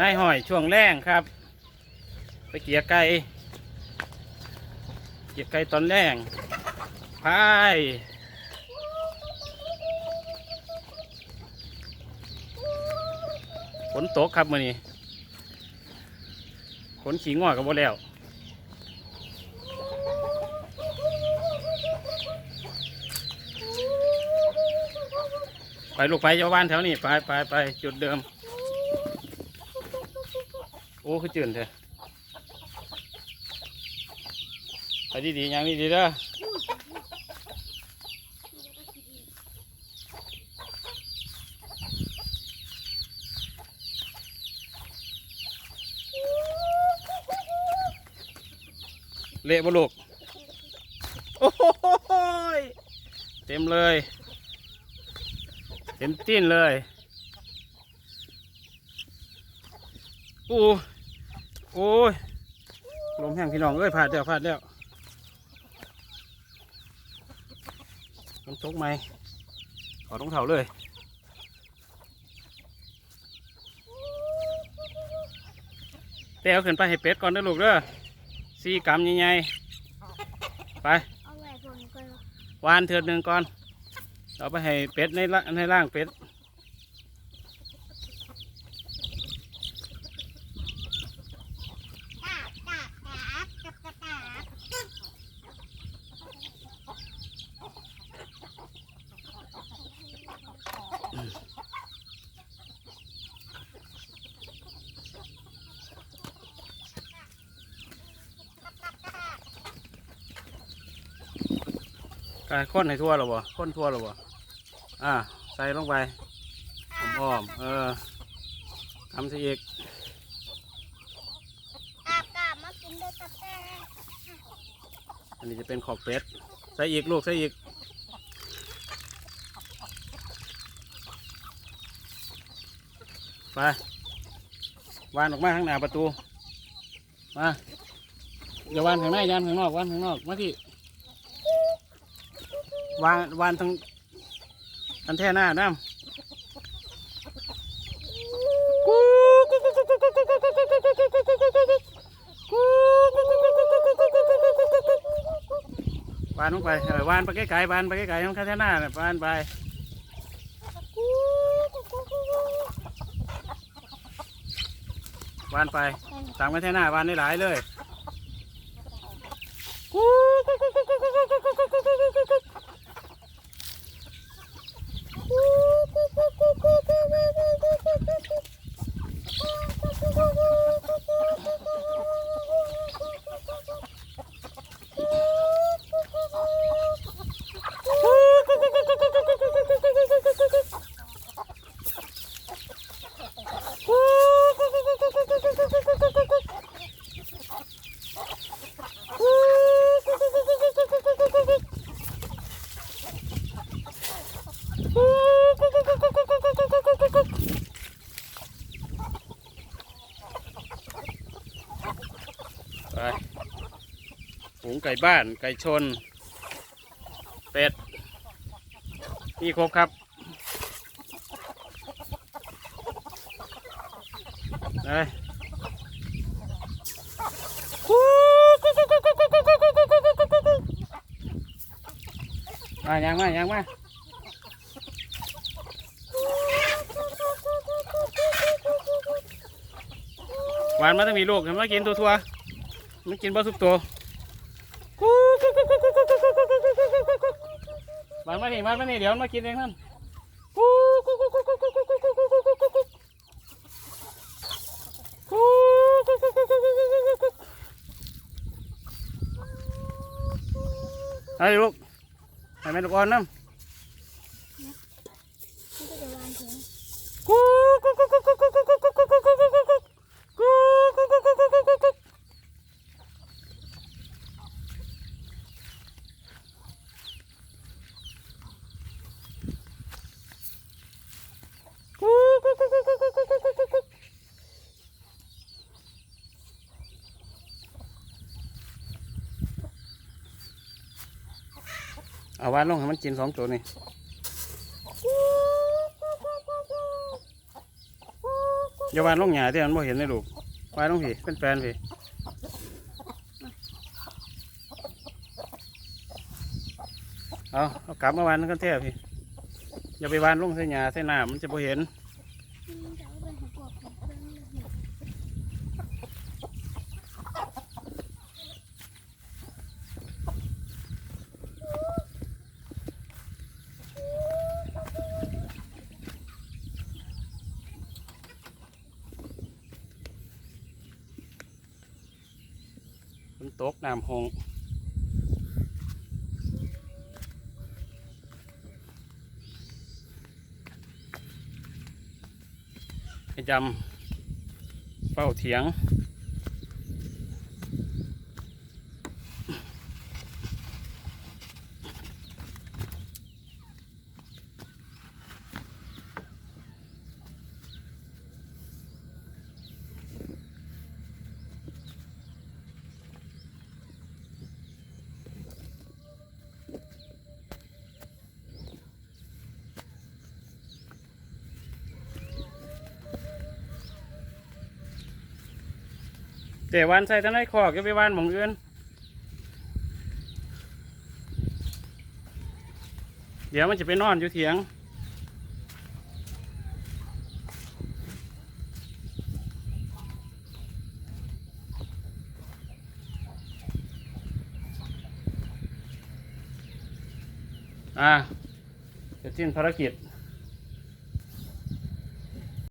นายหอยช่วงแรงครับ ไปเกี่ยไก่เกี่ยไก่ตอนแรงพายฝนตกครับมื่อนี้ขนขี้งอกับบ่แล้วไปลูกไปเจ้าบ้านแถวนี้ไปไปไปจุดเดิม โอ้คือจืดเถอะไปดีๆยังดีๆเด้อเละบลูกโอ้ยเต็มเลย เต็มตีนเลยอู้ โอ้ยลมแห้งพี่น้องเอ้ยพลาดแล้วพลาดแล้วน้ำตกไหมขอต้องเถาเลยเต้เอาขึ้นไปให้เป็ดก่อนเด้อลูกเด้อสี่กำใหญ่ๆไปเอาไว้บนก่อนวานเถือดหนึ่งก่อนเอาไปให้เป็ดในละในร่างเป็ด ตาบตาบตาบตาบตาบตาบ กาย ข้นให้ทั่วหรอบ่ข้นทั่วหรอบ่อ่า ใส่ลงไปอ้อมๆเออทำสิอีกาบตาบมากินด้วยกาแฟอันนี้จะเป็นขอบเป็ด ใส่อีกลูกใส่อีกไปวานออกมาข้างหน้าประตู มาอย่าวานข้างในยานข้างนอกวานข้างนอก มาที่ วานวานทางอันแท่หน้าน้ำวานลงไปวานไปไกลๆวานไปไกลๆของแท่หน้าน่ะวานไปวานไปตามกันแท่หน้าวานได้หลายเลย ไปฝูงไก่บ้านไก่ชน เป็ดนี่ครบครับไปมายังมายังมาวานมาต้องมีลูกเห็นว่ากินตัวทัวๆ มันกินบ่ทุกตัววานมานี่วานมานี่เดี๋ยวมันมากินเองนั่นไอ้ลูกให้แม่ลูกอ่อนน้ำมันก็จะวางถึง เอาวานลงให้มันกินสองตัวนี่อย่าวานลงหญ้าที่มันบ่เห็นเลยลูกวานลงพี่เป็นแฟนพี่เอาเอากลับมาวานกันแท้พี่อย่าไปวานลงใส่หญ้าใส่น้ำมันจะบ่เห็น ตกน้ำหงไอ้จำเฝ้าเถียง แต่วันใส่ทั้งในคอกอย่าไปวันหมองอื่นเดี๋ยวมันจะไปนอนอยู่เถียง อ่าเสร็จสิ้นภารกิจ